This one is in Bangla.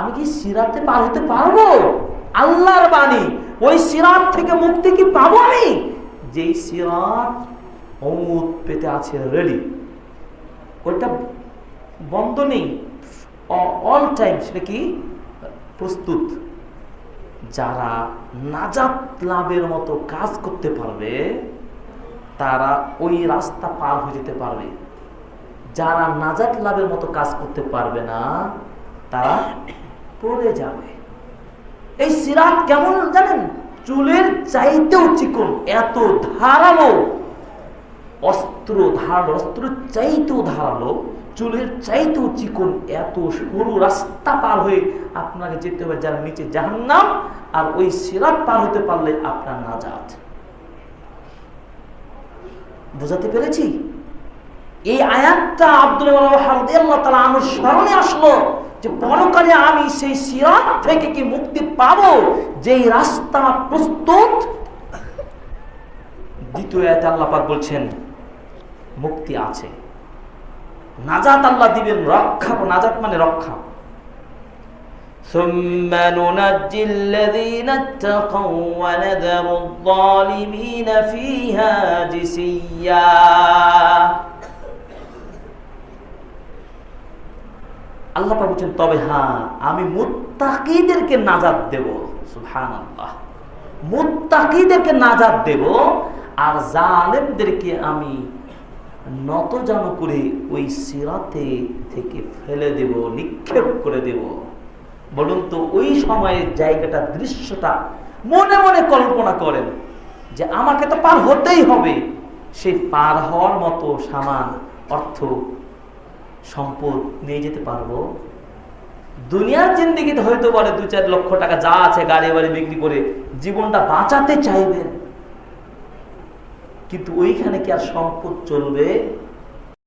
আমি কি সিরাতে পার হতে পারব? আল্লাহর বাণী। ওই সিরাত থেকে মুক্তি কি পাবো আমি? যেই সিরাত অমুদ পেতে আছে রেডি ওইটা বন্ধ নেই। অল টাইম সেটা কি? প্রস্তুত। যারা নাজাত লাভের মতো কাজ করতে পারবে, তারা ওই রাস্তা পার হয়ে যেতে পারবে। যারা নাজাত লাভের মতো কাজ করতে পারবে না, তারা পড়ে যাবে। এই সিরাত কেমন জানেন? চুলের চাইতেও চিকন, এত ধারালো। অস্ত্র ধারালো, অস্ত্র চাইতেও ধারালো, চুলের চাইতেও চিকন, এত সরু রাস্তা পার হয়ে আপনাকে যেতে হবে যার নিচে জাহান্নাম, আর ওই সিরাত পার হতে পারলে আপনার না নাজাত। বোঝাতে পেরেছি? এই আয়াতটা আব্দুল আল্লাহ তালা অনুসরণে আসলো। যে পরকালে আমি সেই সিরাত থেকে কি মুক্তি পাবো যেই রাস্তা প্রস্তুত দ্বিতীয় আয়াতে আল্লাহ পাক বলছেন মুক্তি আছে নাজাত আল্লাহ দিবেন রক্ষা নাজাত মানে রক্ষা ثم ننجي الذين اتقوا ونذر الظالمين فيها جسيا আল্লাহ পাক বলছেন, তবে হ্যাঁ আমি মুত্তাকিদেরকে নাজাত দেব। সুবহানাল্লাহ। মুত্তাকিদেরকে নাজাত দেব, আর জালেমদেরকে আমি নত জান করে ওই সিরাতে থেকে ফেলে দেব, নিক্ষেপ করে দেব। বলুন তো, ওই সময়ের জায়গাটা, দৃশ্যটা মনে মনে কল্পনা করেন যে আমাকে তো পার হতেই হবে। সেই পার হওয়ার মতো সামান অর্থ সম্পদ নিয়ে যেতে পারব। দুনিয়ার জিন্দিগিতে হয়তো পারে দু চার লক্ষ টাকা যা আছে গাড়ি বাড়ি বিক্রি করে জীবনটা বাঁচাতে চাইবেন। কিন্তু ওইখানে কি আর সম্পদ চলবে?